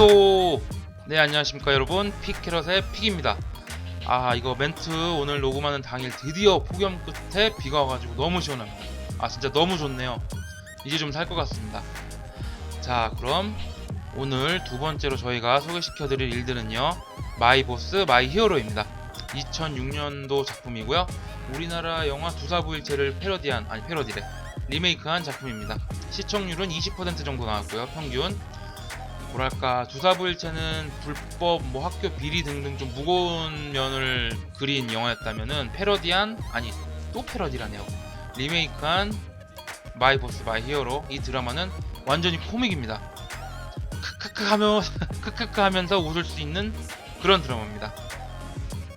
구독! 네 안녕하십니까 여러분. 픽캐럿의 픽입니다. 아 이거 멘트 오늘 녹음하는 당일 드디어 폭염 끝에 비가 와가지고 너무 시원합니다. 아 진짜 너무 좋네요. 이제 좀 살 것 같습니다. 자 그럼 오늘 두 번째로 저희가 소개시켜드릴 일들은요. 마이 보스 마이 히어로입니다. 2006년도 작품이고요. 우리나라 영화 두사부일체를 패러디한 아니 패러디래. 리메이크한 작품입니다. 시청률은 20% 정도 나왔고요. 평균 뭐랄까 두사부일체는 불법 뭐 학교 비리 등등 좀 무거운 면을 그린 영화였다면은 패러디한 아니 또 패러디라네요. 리메이크한 마이 보스 마이 히어로. 이 드라마는 완전히 코믹입니다. 크크크 하며 크크크 하면서 웃을 수 있는 그런 드라마입니다.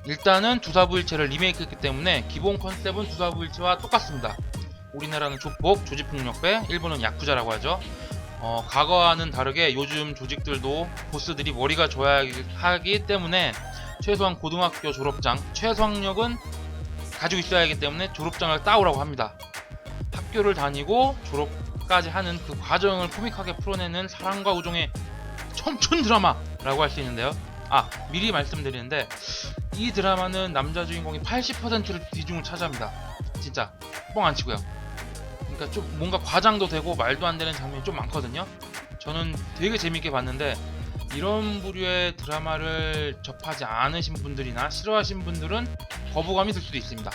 일단은 두사부일체를 리메이크했기 때문에 기본 컨셉은 두사부일체와 똑같습니다. 우리나라는 조폭, 조직폭력배, 일본은 야쿠자라고 하죠 어, 과거와는 다르게 요즘 조직들도 보스들이 머리가 좋아야 하기 때문에 최소한 고등학교 졸업장, 최소학력은 가지고 있어야 하기 때문에 졸업장을 따오라고 합니다. 학교를 다니고 졸업까지 하는 그 과정을 코믹하게 풀어내는 사랑과 우정의 청춘 드라마라고 할 수 있는데요. 아, 미리 말씀드리는데 이 드라마는 남자 주인공이 80%를 비중을 차지합니다. 진짜 뻥 안 치고요. 그러니까 좀 뭔가 과장도 되고 말도 안 되는 장면이 좀 많거든요. 저는 되게 재밌게 봤는데 이런 부류의 드라마를 접하지 않으신 분들이나 싫어하신 분들은 거부감이 들 수도 있습니다.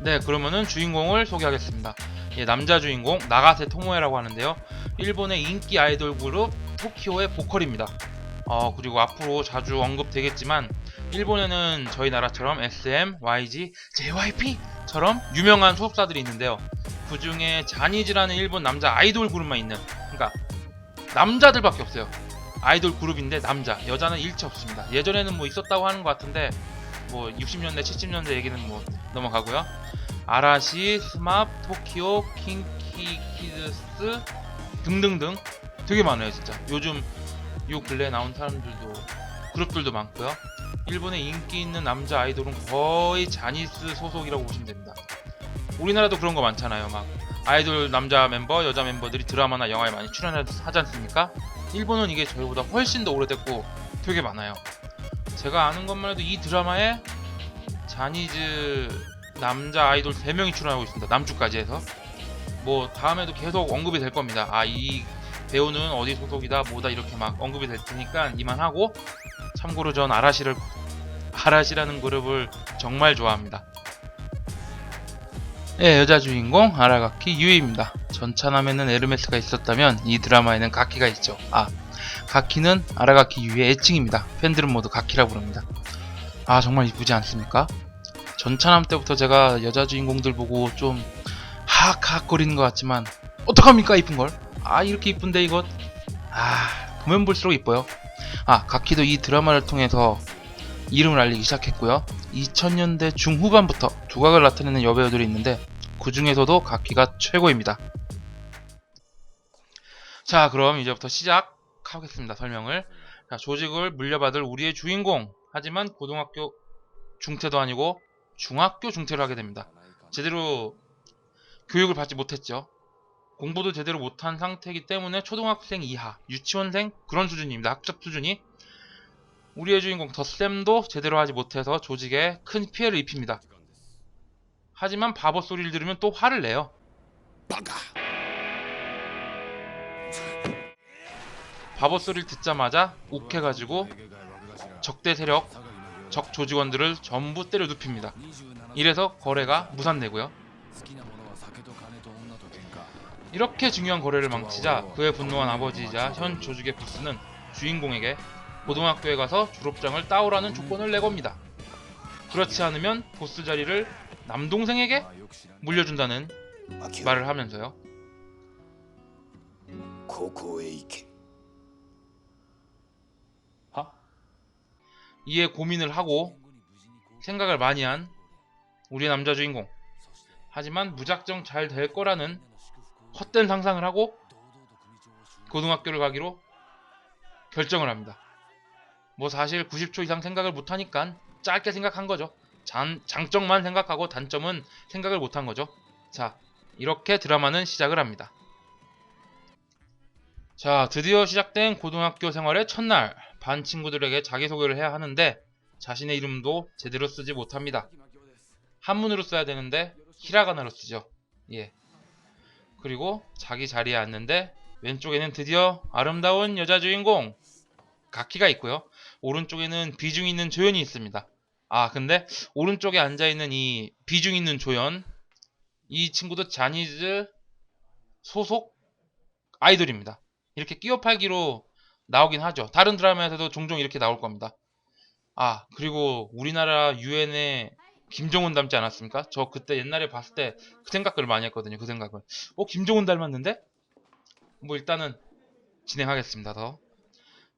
네, 그러면은 주인공을 소개하겠습니다. 예, 남자 주인공 나가세 토모에라고 하는데요. 일본의 인기 아이돌 그룹 토키오의 보컬입니다. 어, 그리고 앞으로 자주 언급되겠지만 일본에는 저희 나라처럼 SM, YG, JYP처럼 유명한 소속사들이 있는데요. 그 중에 자니즈라는 일본 남자 아이돌 그룹만 있는, 그러니까 남자들밖에 없어요. 아이돌 그룹인데 남자, 여자는 일체 없습니다. 예전에는 뭐 있었다고 하는 것 같은데 뭐 60년대, 70년대 얘기는 뭐 넘어가고요. 아라시, 스맙, 토키오, 킹키키드스 등등등 되게 많아요 진짜. 요즘 요 근래 나온 사람들도 그룹들도 많고요. 일본의 인기 있는 남자 아이돌은 거의 자니스 소속이라고 보시면 됩니다. 우리나라도 그런 거 많잖아요. 막 아이돌 남자 멤버, 여자 멤버들이 드라마나 영화에 많이 출연하지 않습니까? 일본은 이게 저희보다 훨씬 더 오래됐고 되게 많아요. 제가 아는 것만 해도 이 드라마에 자니즈 남자 아이돌 3명이 출연하고 있습니다. 남주까지 해서. 뭐 다음에도 계속 언급이 될 겁니다. 아 이 배우는 어디 소속이다 뭐다 이렇게 막 언급이 될 테니까 이만하고 참고로 전 아라시를 아라시라는 그룹을 정말 좋아합니다. 예, 여자 주인공 아라가키 유이입니다. 전차남에는 에르메스가 있었다면 이 드라마에는 가키가 있죠. 아, 가키는 아라가키 유이의 애칭입니다. 팬들은 모두 가키라 부릅니다. 아, 정말 이쁘지 않습니까? 전차남 때부터 제가 여자 주인공들 보고 좀 하악하악 거리는 것 같지만 어떡합니까 이쁜 걸? 아 이렇게 이쁜데 이것 아 보면 볼수록 이뻐요 아 가키도 이 드라마를 통해서 이름을 알리기 시작했고요 2000년대 중후반부터 두각을 나타내는 여배우들이 있는데 그 중에서도 가키가 최고입니다 자 그럼 이제부터 시작하겠습니다 설명을 자, 조직을 물려받을 우리의 주인공 하지만 고등학교 중퇴도 아니고 중학교 중퇴를 하게 됩니다 제대로 교육을 받지 못했죠 공부도 제대로 못한 상태이기 때문에 초등학생 이하, 유치원생 그런 수준입니다. 학습 수준이. 우리의 주인공 덧셈도 제대로 하지 못해서 조직에 큰 피해를 입힙니다. 하지만 바보 소리를 들으면 또 화를 내요. 바보 소리를 듣자마자 욱해가지고 적대 세력, 적 조직원들을 전부 때려 눕힙니다. 이래서 거래가 무산되고요. 이렇게 중요한 거래를 망치자 그의 분노한 아버지이자 현 조직의 보스는 주인공에게 고등학교에 가서 졸업장을 따오라는 조건을 내겁니다. 그렇지 않으면 보스 자리를 남동생에게 물려준다는 말을 하면서요. 이에 고민을 하고 생각을 많이 한 우리 남자 주인공. 하지만 무작정 잘 될 거라는 헛된 상상을 하고 고등학교를 가기로 결정을 합니다. 뭐 사실 90초 이상 생각을 못하니까 짧게 생각한 거죠. 장, 장점만 생각하고 단점은 생각을 못한 거죠. 자, 이렇게 드라마는 시작을 합니다. 자, 드디어 시작된 고등학교 생활의 첫날. 반 친구들에게 자기소개를 해야 하는데 자신의 이름도 제대로 쓰지 못합니다. 한문으로 써야 되는데 히라가나로 쓰죠. 예. 그리고 자기 자리에 앉는데 왼쪽에는 드디어 아름다운 여자 주인공 가키가 있고요. 오른쪽에는 비중 있는 조연이 있습니다. 아, 근데 오른쪽에 앉아 있는 이 비중 있는 조연 이 친구도 자니즈 소속 아이돌입니다. 이렇게 끼어 팔기로 나오긴 하죠. 다른 드라마에서도 종종 이렇게 나올 겁니다. 아, 그리고 우리나라 유엔에 김정은 닮지 않았습니까? 저 그때 옛날에 봤을 때 그 생각을 많이 했거든요. 그 생각을. 어, 김정은 닮았는데? 뭐 일단은 진행하겠습니다. 더.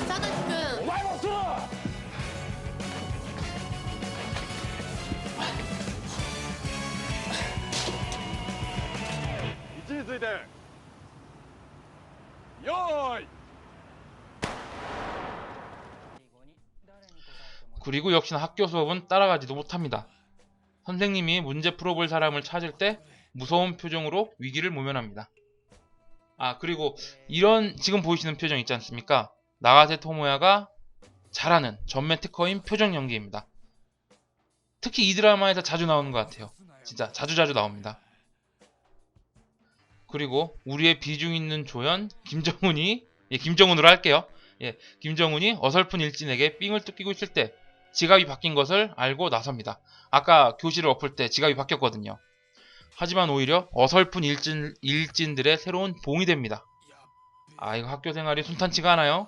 ちょっと佐竹くお前も伏せろ位置についてよーい 그리고 역시나 학교 수업은 따라가지도 못합니다. 선생님이 문제 풀어볼 사람을 찾을 때 무서운 표정으로 위기를 모면합니다. 아 그리고 이런 지금 보이시는 표정 있지 않습니까? 나가세 토모야가 잘하는 전매 특허인 표정 연기입니다. 특히 이 드라마에서 자주 나오는 것 같아요. 진짜 자주자주 나옵니다. 그리고 우리의 비중 있는 조연 김정훈이 예, 김정훈으로 할게요. 예, 김정훈이 어설픈 일진에게 삥을 뜯기고 있을 때 지갑이 바뀐 것을 알고 나섭니다. 아까 교실을 엎을 때 지갑이 바뀌었거든요. 하지만 오히려 어설픈 일진, 일진들의 새로운 봉이 됩니다. 아, 이거 학교 생활이 순탄치가 않아요?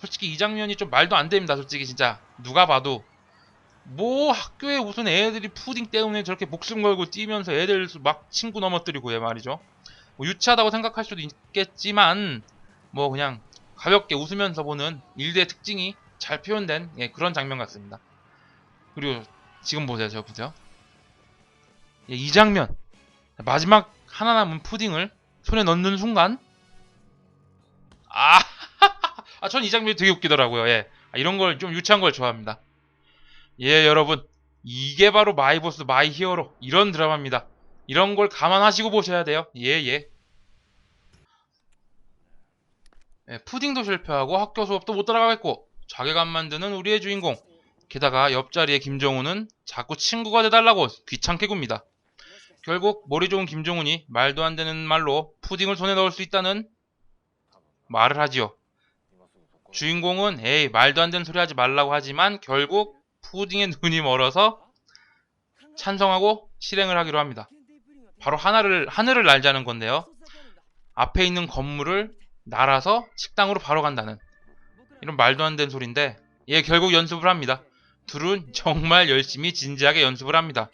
솔직히 이 장면이 좀 말도 안 됩니다. 솔직히 진짜 누가 봐도 뭐 학교에 무슨 애들이 푸딩 때문에 저렇게 목숨 걸고 뛰면서 애들 막 친구 넘어뜨리고 해 말이죠. 뭐 유치하다고 생각할 수도 있겠지만 뭐 그냥 가볍게 웃으면서 보는 일대의 특징이 잘 표현된 예, 그런 장면 같습니다. 그리고 지금 보세요, 저 보세요. 예, 이 장면 마지막 하나 남은 푸딩을 손에 넣는 순간 아, 아, 전 이 장면이 되게 웃기더라고요. 예, 아, 이런 걸 좀 유치한 걸 좋아합니다. 예, 여러분. 이게 바로 마이보스 마이 히어로 이런 드라마입니다. 이런 걸 감안하시고 보셔야 돼요. 예, 예. 예, 푸딩도 실패하고 학교 수업도 못 따라가겠고 자괴감 만드는 우리의 주인공. 게다가 옆자리에 김정훈은 자꾸 친구가 돼달라고 귀찮게 굽니다. 결국 머리 좋은 김정훈이 말도 안 되는 말로 푸딩을 손에 넣을 수 있다는 말을 하지요. 주인공은 에이 말도 안 되는 소리 하지 말라고 하지만 결국 푸딩의 눈이 멀어서 찬성하고 실행을 하기로 합니다. 바로 하나를 하늘을 날자는 건데요. 앞에 있는 건물을 날아서 식당으로 바로 간다는 이런 말도 안 되는 소리인데 얘 결국 연습을 합니다. 둘은 정말 열심히 진지하게 연습을 합니다.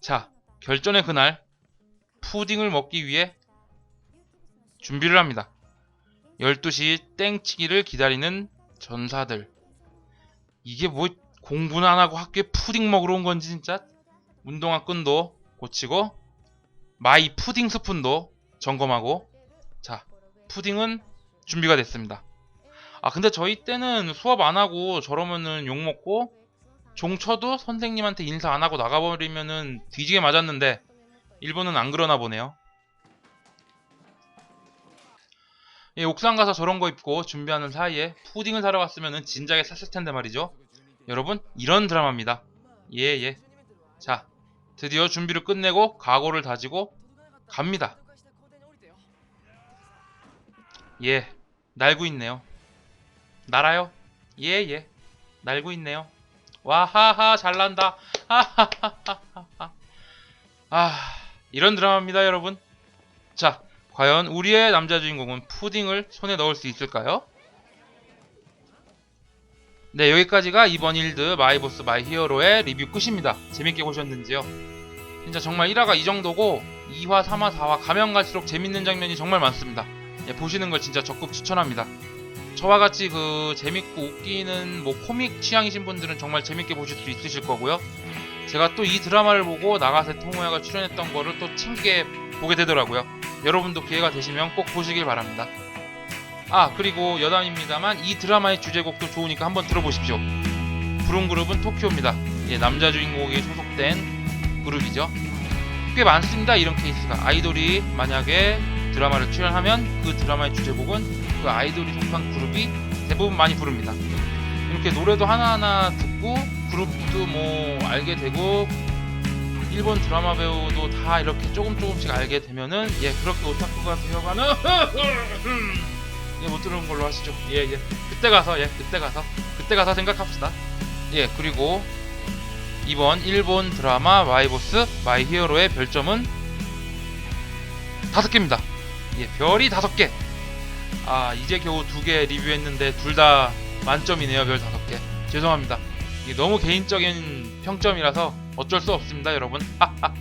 자, 결전의 그날 푸딩을 먹기 위해 준비를 합니다. 12시 땡치기를 기다리는 전사들. 이게 뭐 공부는 안 하고 학교에 푸딩 먹으러 온 건지 진짜 운동화 끈도 고치고 마이 푸딩 스푼도 점검하고 자 푸딩은 준비가 됐습니다. 아 근데 저희 때는 수업 안 하고 저러면은 욕 먹고 종쳐도 선생님한테 인사 안 하고 나가버리면은 뒤지게 맞았는데 일본은 안 그러나 보네요. 예, 옥상 가서 저런 거 입고 준비하는 사이에 푸딩을 사러 갔으면은 진작에 샀을 텐데 말이죠. 여러분 이런 드라마입니다. 예 예. 자 드디어 준비를 끝내고 각오를 다지고 갑니다. 예 날고 있네요. 날아요. 예 예. 날고 있네요. 와하하 잘난다. 하하하하하. 아 이런 드라마입니다 여러분. 자 과연 우리의 남자 주인공은 푸딩을 손에 넣을 수 있을까요? 네 여기까지가 이번 일드 마이보스 마이 히어로의 리뷰 끝입니다. 재밌게 보셨는지요? 진짜 정말 1화가 이 정도고 2화, 3화, 4화 가면 갈수록 재밌는 장면이 정말 많습니다. 예, 보시는 걸 진짜 적극 추천합니다. 저와 같이 그 재밌고 웃기는 뭐 코믹 취향이신 분들은 정말 재밌게 보실 수 있으실 거고요. 제가 또 이 드라마를 보고 나가세 토모야가 출연했던 거를 또 챙게 보게 되더라고요. 여러분도 기회가 되시면 꼭 보시길 바랍니다. 아 그리고 여담입니다만 이 드라마의 주제곡도 좋으니까 한번 들어보십시오. 부른 그룹은 토키오입니다. 예, 남자 주인공이 소속된 그룹이죠. 꽤 많습니다 이런 케이스가 아이돌이 만약에 드라마를 출연하면 그 드라마의 주제곡은 그 아이돌이 속한 그룹이 대부분 많이 부릅니다. 이렇게 노래도 하나하나 듣고 그룹도 뭐 알게 되고 일본 드라마 배우도 다 이렇게 조금 조금씩 알게 되면은 예 그렇게 오타쿠가 되어가는 예못 들은 걸로 하시죠. 예예. 그때 가서 예 그때 가서 그때 가서 생각합시다. 예 그리고 이번 일본 드라마 마이보스 마이 히어로의 별점은 다섯 개입니다. 예 별이 다섯 개아 이제 겨우 두 개 리뷰했는데 둘 다 만점이네요 별 다섯 개. 죄송합니다. 이게 너무 개인적인 평점이라서 어쩔 수 없습니다 여러분.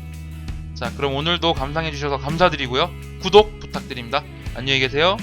자 그럼 오늘도 감상해 주셔서 감사드리고요. 구독 부탁드립니다. 안녕히 계세요